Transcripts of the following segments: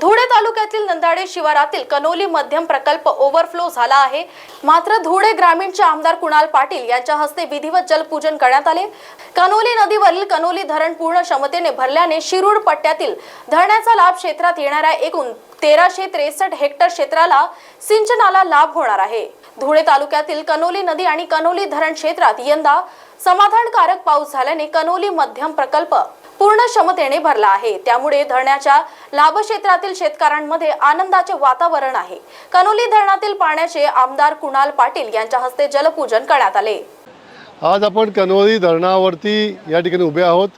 धुळे तालुक्यातील नंदाडे शिवारातील कनोली मध्यम प्रकल्प ओव्हरफ्लो झाला आहे. मात्र धुळे ग्रामीणचे आमदार कुणाल पाटील यांच्या हस्ते विधिवत जलपूजन करण्यात आले. कनोली नदीवरील कनोली धरण पूर्ण क्षमतेने भरल्याने शिरूर पट्ट्यातील धरणाचा लाभ क्षेत्रात येणाऱ्या एकूण तेराशे त्रेसष्ट हेक्टर क्षेत्राला सिंचनाला लाभ होणार आहे. धुळे तालुक्यातील कनोली नदी आणि कनोली धरण क्षेत्रात यंदा समाधानकारक पाऊस झाल्याने कनोली मध्यम प्रकल्प पूर्ण क्षमतेने भरला आहे. त्यामुळे धरणाच्या लाभ क्षेत्रातील शेतकऱ्यांमध्ये आनंदाचे वातावरण आहे. कनोली धरणातील पाण्याचे आमदार कुणाल पाटील यांच्या हस्ते जलपूजन करण्यात आले. आज आपण कनोली धरणावरती या ठिकाणी उभे आहोत.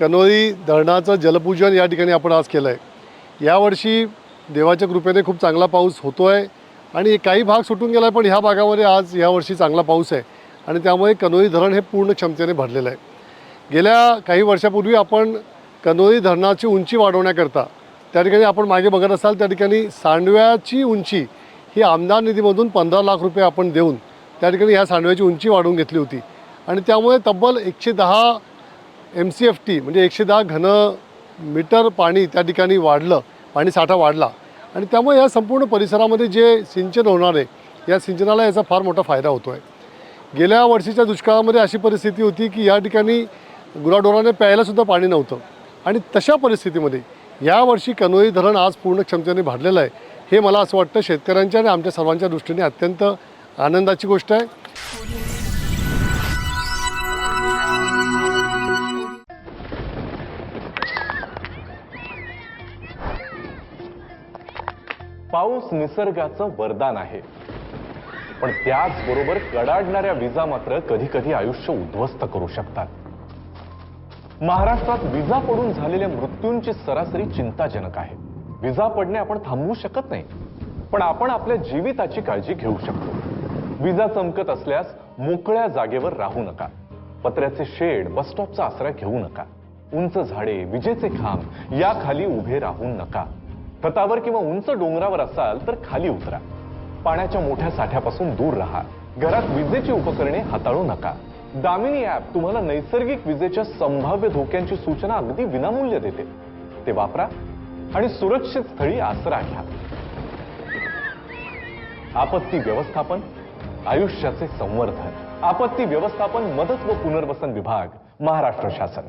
कनोली धरणाचं जलपूजन या ठिकाणी आपण आज केलं आहे यावर्षी देवाच्या कृपेने खूप चांगला पाऊस होतो आहे आणि काही भाग सुटून गेला आहे पण ह्या भागामध्ये आज यावर्षी चांगला पाऊस आहे. आणि त्यामुळे कनोली धरण हे पूर्ण क्षमतेने भरलेलं आहे. गेल्या काही वर्षापूर्वी आपण कनोली धरणाची उंची वाढवण्याकरता त्या ठिकाणी आपण मागे बघत असाल त्या ठिकाणी सांडव्याची उंची ही आमदार निधीमधून पंधरा लाख रुपये आपण देऊन त्या ठिकाणी ह्या सांडव्याची उंची वाढवून घेतली होती. आणि त्यामुळे तब्बल एकशे दहा एम सी एफ टी म्हणजे एकशे दहा घन मीटर पाणी त्या ठिकाणी वाढलं पाणी साठा वाढला. आणि त्यामुळे या संपूर्ण परिसरामध्ये जे सिंचन होणार आहे या सिंचनाला याचा फार मोठा फायदा होतो आहे गेल्या वर्षीच्या दुष्काळामध्ये अशी परिस्थिती होती की या ठिकाणी गुराढोराने प्यायलासुद्धा पाणी नव्हतं. आणि तशा परिस्थितीमध्ये यावर्षी कनोई धरण आज पूर्ण क्षमतेने भरलेलं आहे. हे मला असं वाटतं शेतकऱ्यांच्या आणि आमच्या सर्वांच्या दृष्टीने अत्यंत आनंदाची गोष्ट आहे. पाऊस निसर्गाचं वरदान आहे. पण त्याचबरोबर कडाडणाऱ्या विजा मात्र कधी कधी आयुष्य उद्ध्वस्त करू शकतात. महाराष्ट्रात विजा पडून झालेल्या मृत्यूंची सरासरी चिंताजनक आहे. विजा पडणे आपण थांबवू शकत नाही पण आपण आपल्या जीविताची काळजी घेऊ शकतो. विजा चमकत असल्यास मोकळ्या जागेवर राहू नका. पत्र्याचे शेड बसस्टॉपचा आसरा घेऊ नका. उंच झाडे विजेचे खांब याखाली उभे राहू नका. छतावर किंवा उंच डोंगरावर असाल तर खाली उतरा. पाण्याच्या मोठ्या साठ्यापासून दूर राहा. घरात विजेची उपकरणे हाताळू नका. दामिनी ॲप तुम्हाला नैसर्गिक विजेच्या संभाव्य धोक्यांची सूचना अगदी विनामूल्य देते. ते वापरा आणि सुरक्षित स्थळी आसरा घ्या. आपत्ती व्यवस्थापन आयुष्याचे संवर्धन आपत्ती व्यवस्थापन मदत व पुनर्वसन विभाग महाराष्ट्र शासन.